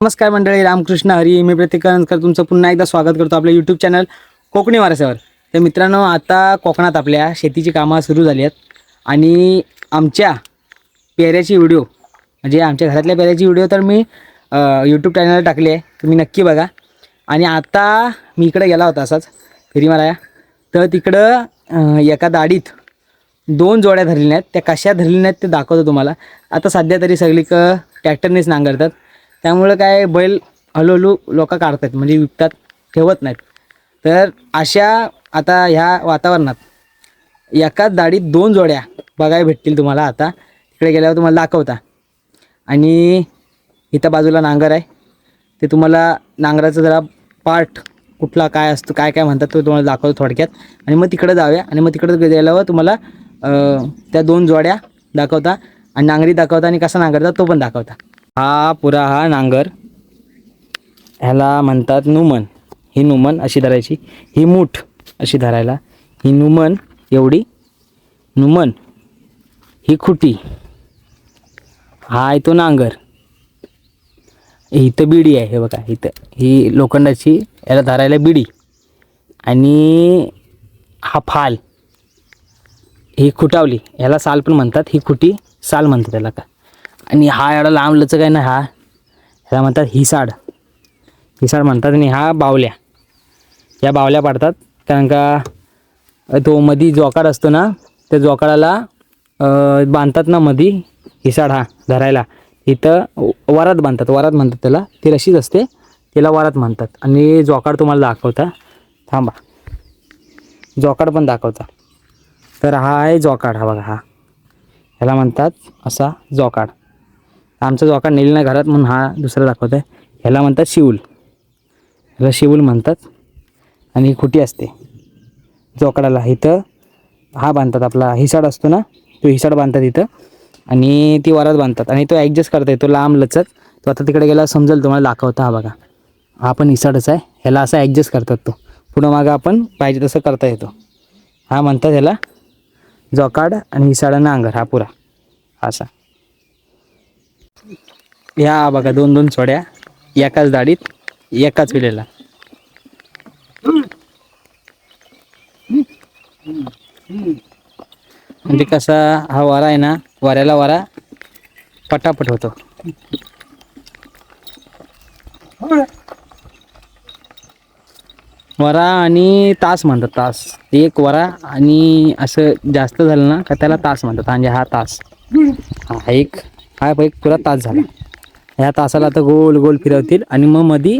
नमस्कार मंडळी रामकृष्ण हरी मी प्रतीक तुमचं पुन्हा एकदा स्वागत करतो आपल्या यूट्यूब चॅनल कोकणी वारसावर. तर मित्रांनो आता कोकणात आपल्या शेतीची कामं सुरू झाली आहेत. आणि आमच्या पेऱ्याची व्हिडिओ म्हणजे आमच्या घरातल्या पेऱ्याची व्हिडिओ तर मी यूट्यूब चॅनलवर टाकली आहे. तुम्ही नक्की बघा. आणि आता मी इकडे गेला होता असाच फेरी माराया तर तिकडं एका दाढीत दोन जोड्या धरलेल्या आहेत. त्या कशा धरलेल्या आहेत ते दाखवतो तुम्हाला. आता सध्या तरी सगळी क ट्रॅक्टरनेच नांगरतात. त्यामुळं काय बैल हळूहळू लोक काढतात म्हणजे विकतात ठेवत नाहीत. तर अशा आता ह्या वातावरणात एकाच दाढीत दोन जोड्या बघायला भेटतील तुम्हाला आता. तिकडे गेल्यावर तुम्हाला दाखवता. आणि इथं बाजूला नांगर आहे. ते तुम्हाला नांगराचं जरा पार्ट कुठला काय असतो काय काय म्हणतात तो तुम्हाला दाखवतो थोडक्यात. आणि मग तिकडे जाऊया. आणि मग तिकडे गेल्यावर तुम्हाला त्या दोन जोड्या दाखवता. आणि नांगरी दाखवता आणि कसा नांगरता तो पण दाखवता. हा पुरा हा नांगर. ह्याला म्हणतात नुमन. ही नुमन अशी धरायची. ही मूठ अशी धरायला. ही नुमन एवढी. नुमन. ही खुटी. हा आहे तो नांगर. इथं बिडी आहे हे बघा इथं. ही लोखंडाची याला धरायला बिडी. आणि हा फाल. ही खुटावली. ह्याला साल पण म्हणतात. ही खुटी साल म्हणतात त्याला का. आणि हा एवढा लांब लचक आहे ना हा. ह्याला म्हणतात हिसाड. हिसाड म्हणतात आणि हा बावल्या. या बावल्या पाडतात. कारण का तो मधी जोकाड असतो ना त्या जोकाडाला बांधतात ना मधी हिसाड हा धरायला. इथं वरात बांधतात. वरात म्हणतात त्याला. ती रशीच असते. तिला वरात म्हणतात. आणि जोकाड तुम्हाला दाखवता. थांबा. जोकाड पण दाखवता. तर हा आहे जोकाड. हा बघा हा. ह्याला म्हणतात असा जोकाड. आमचा जोकाड नेली नाही घरात म्हणून हा दुसरा दाखवत आहे ह्याला म्हणतात शिवूल ह्याला शिवूल म्हणतात. आणि ही खुटी असते. जोकडाला. इथं हा बांधतात आपला. हिसाड असतो ना? तो हिसाड बांधतात इथं. आणि ती वरात बांधतात. आणि तो ॲडजस्ट करता येतो लांब लचक तो आता तिकडे गेला समजेल तुम्हाला दाखवता हा बघा. हा पण हिसाडच आहे. ह्याला असा ॲडजस्ट करतात तो. पुढं मागं आपण पाहिजे तसं करता येतो. हा म्हणतात ह्याला जोकाड आणि हिसाडा नांगर हा पुरा. असा. ह्या बघा दोन दोन सोड्या. एकाच दाडीत एकाच वेळेला. म्हणजे कसा हा वारा आहे ना वाऱ्याला वारा पटापट होतो. वरा आणि तास म्हणतात तास. एक वरा आणि असं जास्त झालं ना का त्याला तास म्हणतात म्हणजे हा तास. हा एक हा एक पुरा तास झाला. ह्या तासाला आता गोल गोल फिरवतील आणि मग मधी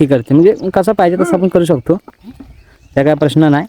हे करते म्हणजे कसं पाहिजे तसं आपण करू शकतो. त्या काय प्रश्न नाही.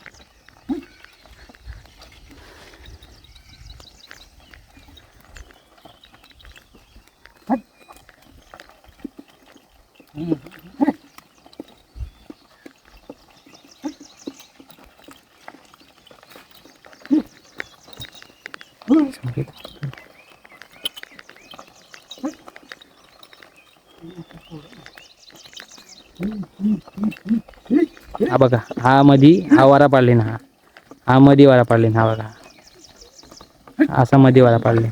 हा बघा हा मधी हा वारा पाडले ना हा. हा मधी वारा पाडले ना हा बघा. असा मधी वारा पाडले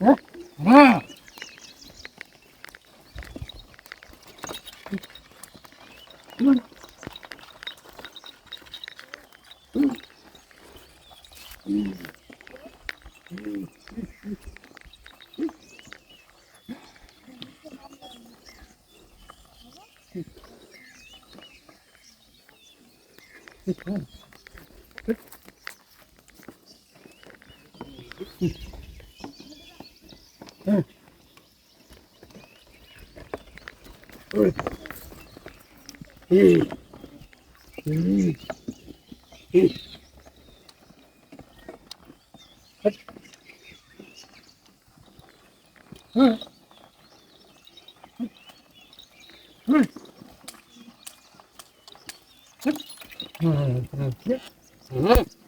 어? 와! 응. 응. 응. 응. 응. 응. うん。うん。うん。うん。うん。はい。うん。うん。うん。うん。うん。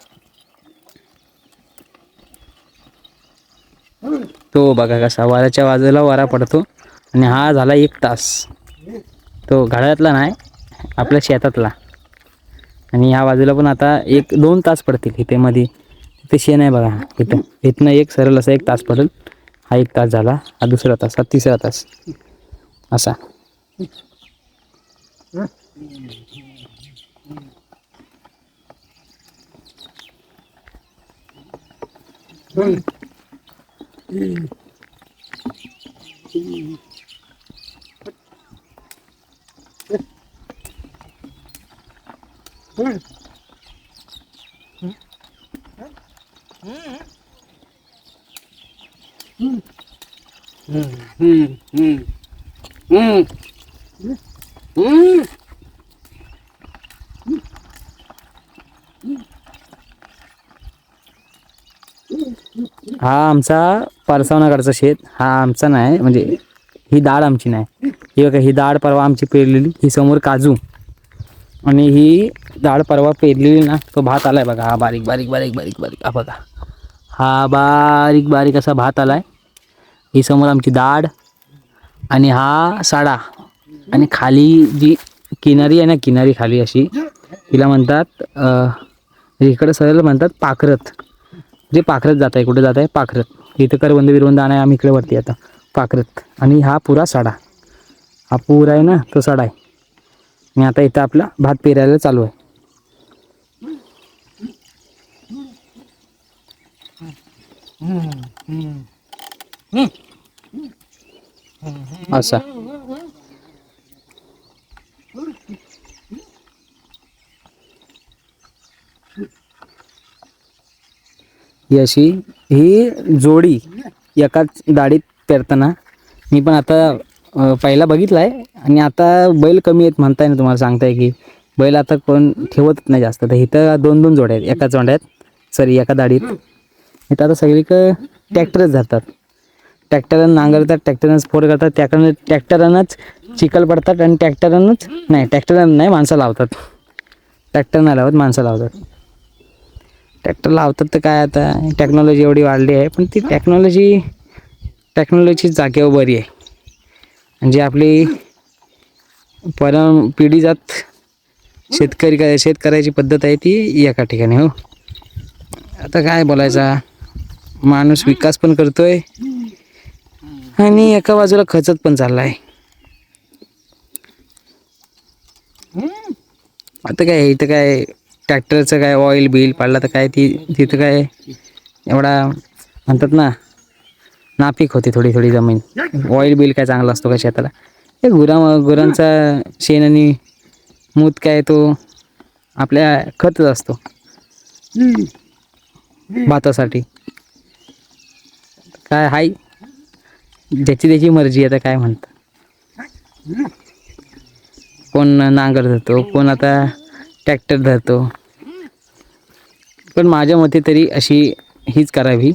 बघा कसा वाऱ्याच्या बाजूला वारा पडतो. आणि हा झाला एक तास. तो घाळ्यातला नाही आपल्या शेतातला. आणि ह्या बाजूला पण आता एक दोन तास पडतील इथे मध्ये इथे शेण आहे बघा इथं. इथनं एक सरळ असा एक तास पडेल. हा एक तास झाला हा दुसरा तास हा तिसरा तास. असा. chín ừ. Ừ. Ừ. Ừ. Ừ. Ừ. Ừ. Ừ. Hamsa परसावनाकडचा शेत हा आमचा नाही म्हणजे ही डाळ आमची नाही. ही बघा ही डाळ परवा आमची पेरलेली ही समोर काजू. आणि ही डाळ परवा पेरलेली ना तो भात आला आहे बघा हा बारीक बारीक बारीक बारीक बारीक. हा बघा. हा बारीक बारीक असा भात आला आहे ही समोर आमची डाळ आणि हा साडा. आणि खाली जी किनारी आहे ना किनारी खाली अशी तिला म्हणतात इकडं इकडे सरळ म्हणतात पाखरत. जे पाखरत जात आहे कुठे जात आहे? पाखरत. इथं करवंद बिरवंद आणाय आम्ही इकडे वरती आता. पाखरत. आणि हा पुरा साडा. हा पूर आहे ना तो साडा आहे. आणि आता इथं आपला भात पेरायला चालू आहे. असा. ही अशी ही जोडी एकाच दाढीत पेरताना. मी पण आता पहिला बघितला आहे आणि आता बैल कमी आहेत म्हणताय ना तुम्हाला सांगताय की बैल आता कोण ठेवत नाही जास्त. तर इथं दोन दोन जोड्या आहेत. एका जोड्यात सॉरी एका दाढीत. इथं आता सगळीकडं ट्रॅक्टरच धरतात. ट्रॅक्टरनं नांगरतात ट्रॅक्टरनंच फोर करतात त्याकडनं ट्रॅक्टरानंच चिखल पडतात आणि ट्रॅक्टरानंच नाही ट्रॅक्टरनं नाही माणसं लावतात. ट्रॅक्टर नाही लावत माणसं लावतात. ट्रॅक्टर लावतात तर काय आता टेक्नॉलॉजी एवढी वाढली आहे पण ती टेक्नॉलॉजी टेक्नॉलॉजी जागेवर बरी आहे. म्हणजे आपली परम पिढी जात शेतकरी काय शेतकऱ्याची पद्धत आहे ती एका ठिकाणी हो. आता काय बोलायचा माणूस विकास पण करतोय आणि एका बाजूला खचत पण चालला आहे आता काय इथं काय ट्रॅक्टरचं काय ऑइल बिल पडलं तर काय ती तिथं काय एवढा म्हणतात ना नापीक होते थोडी थोडी जमीन. ऑइल बिल काय चांगला असतो का शेताला? हे गुरा गुरांचा शेण आणि मूत काय तो आपल्या खतच असतो. भातासाठी. काय हाय? ज्याची त्याची मर्जी आता काय म्हणतात? कोण नांगर जातो कोण आता ट्रॅक्टर धरतो. पण माझ्या मते तरी अशी हीच करावी.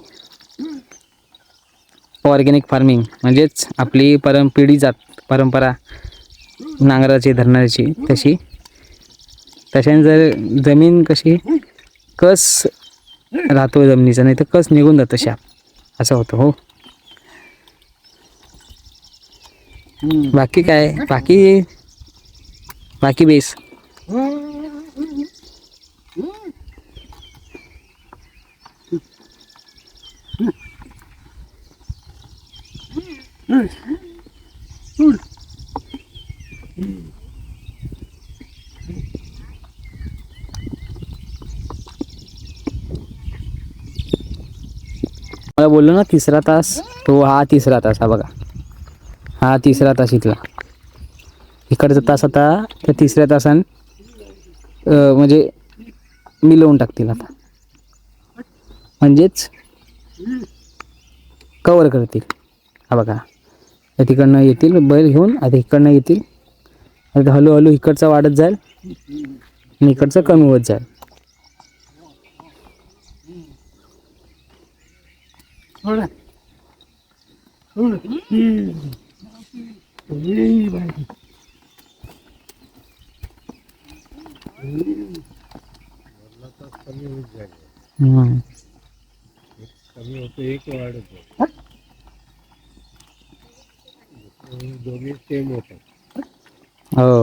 ऑर्गॅनिक फार्मिंग म्हणजेच आपली परम पिढी जात परंपरा नांगराची धरणाची तशी. तशाने जर जमीन कशी कस राहतो जमिनीचा नाही तर कस निघून जातं शाप असं होतं हो. बाकी काय? बाकी बाकी बेस. मला बोललो ना तिसरा तास. तो हा तिसरा तास हा बघा. हा तिसरा तास इथला. इकडचा तास आता त्या तिसऱ्या तासान म्हणजे मिलवून टाकतील आता. म्हणजेच कवर करतील. हा बघा. तिकडनं येतील बैल घेऊन आता इकडनं येतील. आता हळूहळू इकडचा वाढत जाईल आणि इकडचं कमी होत जाईल. हम्म. कमी होतो एक वाढतो दोन्ही सेम होतात हो.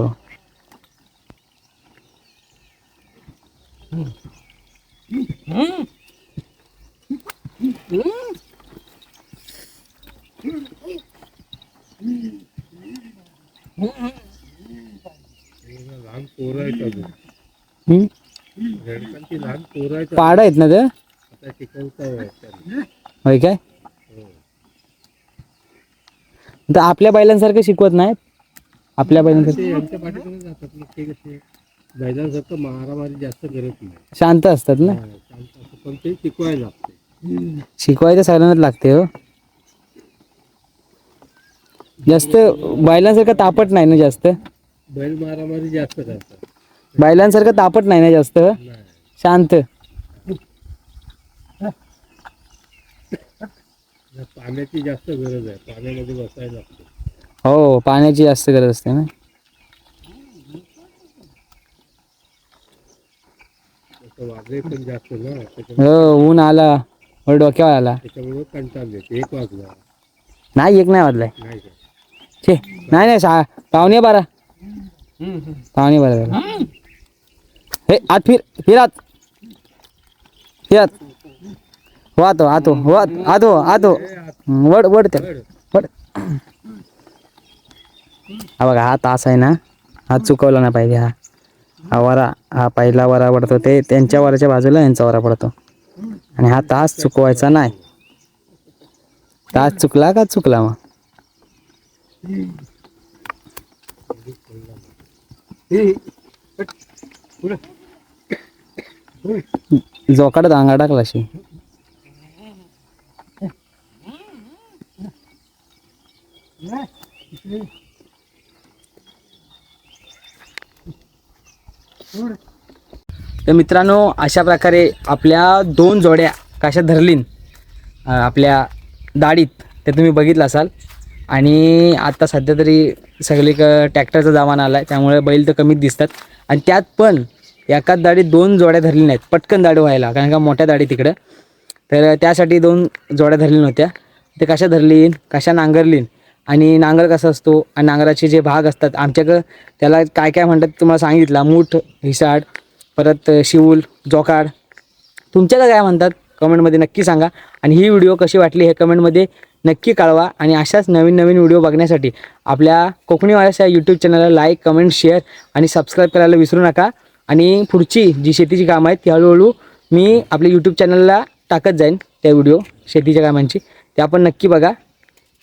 लहान पोरं आहेत अजून. लहान पोरं आहेत. पाड आहेत ना ते? होय काय. तर आपल्या बैलांसारखं शिकवत नाहीत? आपल्या बैलांसारखं? मारामारी जास्त करत नाही. शांत असतात ना. पण ते शिकवायला लागते. शिकवायचं सगळ्यांनाच लागते हो. जास्त बैलांसारखं तापट नाही ना जास्त? बैल मारामारी जास्त करतात. बैलांसारखं तापट नाही ना जास्त? नाही. शांत? पाण्याची जास्त गरज आहे पाण्यामध्ये बसायला लागतं. हो पाण्याची जास्त गरज असते ना? तसं वाजले पण जास्त ना त्याच्यामुळे हो ऊन आला वर डोक्यावर आला. त्याच्यामुळे कंटाळ येते एक वाजला. नाही एक नाही वाजलाय. नाही का? छे नाही नाही सा पावणे बारा. पावणे बारा झाले. हे आत फिर फिर आत. फिर आत. हो आतो हो आत आतो वड वड त्या वड. हा बघा हा तास आहे ना. हा चुकवला नाही पाहिजे हा. हा वरा हा पहिला वरा पडतो ते त्यांच्या वराच्या बाजूला यांचा वरा पडतो. आणि हा तास चुकवायचा नाही. तास चुकला का चुकला मग? जोकाड दांगा टाकला अशी तर मित्रांनो अशा प्रकारे आपल्या दोन जोड्या कशा धरलीन आपल्या दाढीत ते तुम्ही बघितलं असाल. आणि आता सध्या तरी सगळी ट्रॅक्टरचा जमाना आला आहे त्यामुळे बैल तर कमीच दिसतात. आणि त्यात पण एकाच दाढीत दोन जोड्या धरली नाहीत पटकन दाढी व्हायला कारण का मोठ्या दाढी तिकडं. तर त्यासाठी दोन जोड्या धरली नव्हत्या. ते कशा धरलीन कशा नांगरलीन आणि नांगर कसा असतो? आणि नांगराचे जे भाग असतात आमच्याकडं त्याला काय काय म्हणतात तुम्हाला सांगितलं? मूठ हिसाड परत शिवूल जोकाड. तुमच्याकडं काय म्हणतात? कमेंटमध्ये नक्की सांगा. आणि ही व्हिडिओ कशी वाटली हे कमेंटमध्ये नक्की कळवा. आणि अशाच नवीन नवीन व्हिडिओ बघण्यासाठी आपल्या कोकणी वाऱ्याच्या यूट्यूब चॅनलला लाईक कमेंट शेअर आणि सबस्क्राईब करायला विसरू नका. आणि पुढची जी शेतीची कामं आहेत ती हळूहळू मी आपल्या यूट्यूब चॅनलला टाकत जाईन त्या व्हिडिओ शेतीच्या कामांची. त्या पण नक्की बघा.